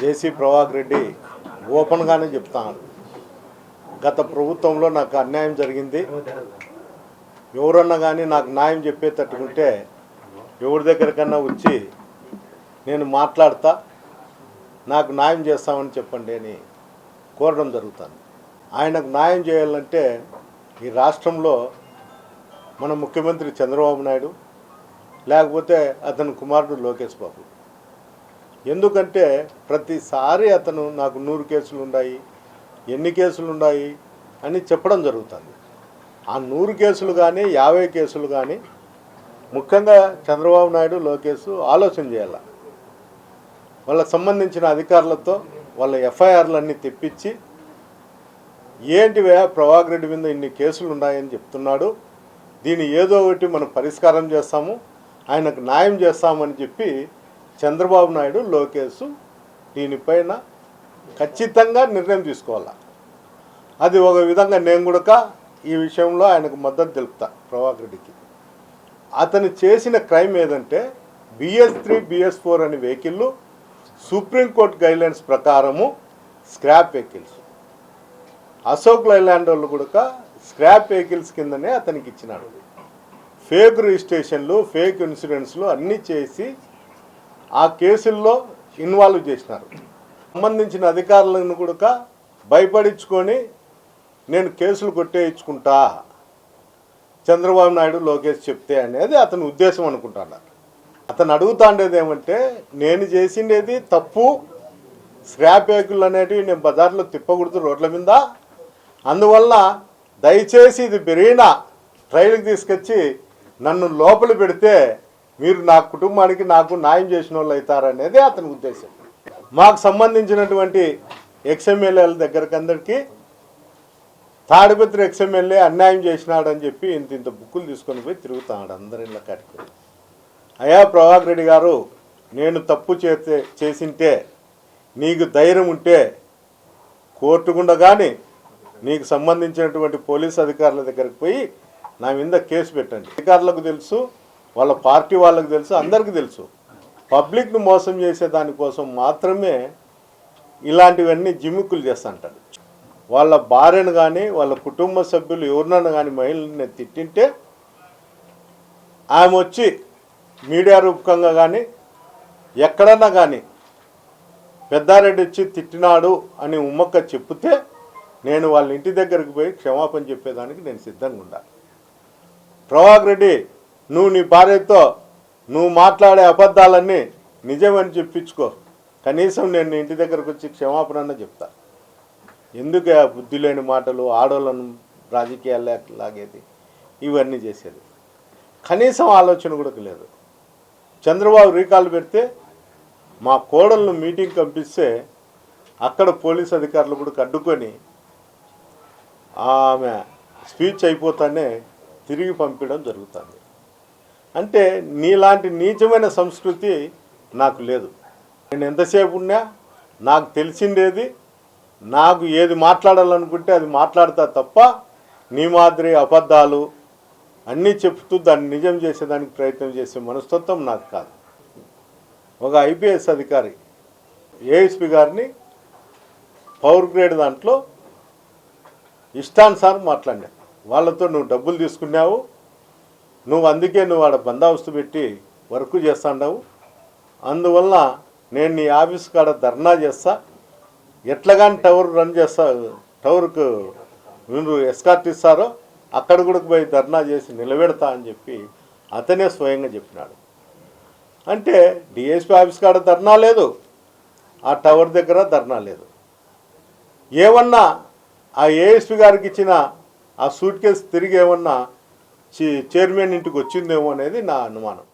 జేసీ ప్రభాకర్ రెడ్డి ఓపెన్గానే చెప్తాను. గత ప్రభుత్వంలో నాకు అన్యాయం జరిగింది. ఎవరన్నా కానీ నాకు న్యాయం చెప్పేటట్టుకుంటే ఎవరి దగ్గరికన్నా వచ్చి నేను మాట్లాడతా నాకు న్యాయం చేస్తామని చెప్పండి అని కోరడం జరుగుతుంది. ఆయనకు న్యాయం చేయాలంటే ఈ రాష్ట్రంలో మన ముఖ్యమంత్రి చంద్రబాబు నాయుడు లేకపోతే అతని కుమారుడు లోకేష్ బాబు. ఎందుకంటే ప్రతిసారి అతను నాకు నూరు కేసులు ఉన్నాయి ఎన్ని కేసులు ఉన్నాయి అని చెప్పడం జరుగుతుంది. ఆ నూరు కేసులు కానీ యాభై కేసులు కానీ ముఖ్యంగా చంద్రబాబు నాయుడు లోకేష్ ఆలోచన చేయాలి. వాళ్ళకి సంబంధించిన అధికారులతో వాళ్ళ ఎఫ్ఐఆర్లన్నీ తెప్పించి ఏంటివే ప్రభాకర్ రెడ్డి మీద ఇన్ని కేసులు ఉన్నాయని చెప్తున్నాడు దీన్ని ఏదో ఒకటి మనం పరిష్కారం చేస్తాము ఆయనకు న్యాయం చేస్తామని చెప్పి చంద్రబాబు నాయుడు లోకేష్ దీనిపైన ఖచ్చితంగా నిర్ణయం తీసుకోవాలి? అది ఒక విధంగా నేను కూడా ఈ విషయంలో ఆయనకు మద్దతు తెలుపుతా ప్రభాకర్ రెడ్డికి. అతను చేసిన క్రైమ్ ఏదంటే బిఎస్ త్రీ బిఎస్ ఫోర్ అనే వెహికల్లు సుప్రీంకోర్టు గైడ్లైన్స్ ప్రకారము స్క్రాప్ వెహికల్స్. అశోక్ లైలాండ్ వాళ్ళు కూడా స్క్రాప్ వెహికల్స్ కిందనే అతనికి ఇచ్చినాడు. ఫేక్ రిజిస్ట్రేషన్లు ఫేక్ ఇన్సూరెన్స్లు అన్నీ చేసి ఆ కేసుల్లో ఇన్వాల్వ్ చేసినారు. సంబంధించిన అధికారులను కూడా భయపడించుకొని నేను కేసులు కొట్టేయించుకుంటా చంద్రబాబు నాయుడు లోకేష్ చెప్తే అనేది అతని ఉద్దేశం అనుకుంటాను. అతను అడుగుతాండేది ఏమంటే నేను చేసిండేది తప్పు స్క్రాప్ వెహికల్ అనేటివి నేను బజార్లో తిప్పకూడదు రోడ్ల మీద. అందువల్ల దయచేసి ఇది బెరీనా ట్రైల్కి తీసుకొచ్చి నన్ను లోపల పెడితే మీరు నా కుటుంబానికి నాకు న్యాయం చేసిన వాళ్ళు అవుతారనేది అతని ఉద్దేశం. మాకు సంబంధించినటువంటి ఎక్స్ఎమ్మెల్యేల దగ్గరకు అందరికీ తాడిపత్రి ఎక్స్ఎమ్మెల్యే అన్యాయం చేసినాడని చెప్పి ఇంత ఇంత బుక్కులు తీసుకొని పోయి తిరుగుతాడు అందరి ఇళ్ళ అయా అయ్యా ప్రభాకర్ రెడ్డి గారు నేను తప్పు చేస్తే చేసింటే నీకు ధైర్యం ఉంటే కోర్టు గుండా కానీ నీకు సంబంధించినటువంటి పోలీస్ అధికారుల దగ్గరికి పోయి నా మీద కేసు పెట్టండి. అధికారులకు తెలుసు వాళ్ళ పార్టీ వాళ్ళకి తెలుసు అందరికీ తెలుసు. పబ్లిక్ను మోసం చేసే దానికోసం మాత్రమే ఇలాంటివన్నీ జిమ్మిక్కులు చేస్తుంటాడు వాళ్ళ భార్యను కానీ వాళ్ళ కుటుంబ సభ్యులు ఎవరినైనా కానీ మహిళని తిట్టింటే ఆమె వచ్చి మీడియా రూపకంగా కానీ ఎక్కడన్నా కానీ పెద్దారెడ్డి వచ్చి తిట్టినాడు అని ఉమ్మక్క చెప్తే నేను వాళ్ళ ఇంటి దగ్గరికి పోయి క్షమాపణ చెప్పేదానికి నేను సిద్ధంగా ఉండాలి. ప్రభాకర్ రెడ్డి నువ్వు నీ భార్యతో నువ్వు మాట్లాడే అబద్ధాలన్నీ నిజమని చెప్పించుకో. కనీసం నేను నీ ఇంటి దగ్గరకు వచ్చి క్షమాపణ చెప్తా. ఎందుకు ఆ బుద్ధి లేని మాటలు ఆడోళ్ళను రాజకీయాలే లాగేది? ఇవన్నీ చేసేది. కనీసం ఆలోచన కూడా లేదు. చంద్రబాబు రీకాల్ పెడితే మా కోడలను మీటింగ్ పంపిస్తే అక్కడ పోలీస్ అధికారులు కూడా అడ్డుకొని ఆమె స్పీచ్ అయిపోతానే తిరిగి పంపించడం జరుగుతుంది. అంటే నీలాంటి నీచమైన సంస్కృతి నాకు లేదు. నేను ఎంతసేపు ఉన్నా నాకు తెలిసిండేది నాకు ఏది మాట్లాడాలనుకుంటే అది మాట్లాడతా తప్ప నీ మాదిరి అబద్ధాలు అన్నీ చెప్తూ దాన్ని నిజం చేసేదానికి ప్రయత్నం చేసే మనస్తత్వం నాకు కాదు. ఒక ఐపీఎస్ అధికారి ఏఎస్పి గారిని పవర్ గ్రేడ్ దాంట్లో ఇష్టానుసారం మాట్లాడినా వాళ్ళతో నువ్వు డబ్బులు తీసుకున్నావు నువ్వు అందుకే నువ్వు ఆడ బందోబస్తు పెట్టి వర్క్ చేస్తాండావు అందువల్ల నేను నీ ఆఫీస్ కాడ ధర్నా చేస్తా. ఎట్లాగాని టవర్ రన్ చేస్తా టవర్కు నువ్వు ఎస్కార్ట్ ఇస్తారో అక్కడ కూడా పోయి ధర్నా చేసి నిలబెడతా అని చెప్పి అతనే స్వయంగా చెప్పినాడు. అంటే డిఎస్పీ ఆఫీస్ కాడ ధర్నా లేదు ఆ టవర్ దగ్గర ధర్నా లేదు. ఏమన్నా ఆ ఏఎస్పీ గారికి ఇచ్చిన ఆ సూట్ కేసు తిరిగి ఏమన్నా చైర్మన్ ఇంటికి వచ్చిందేమో అనేది నా అనుమానం.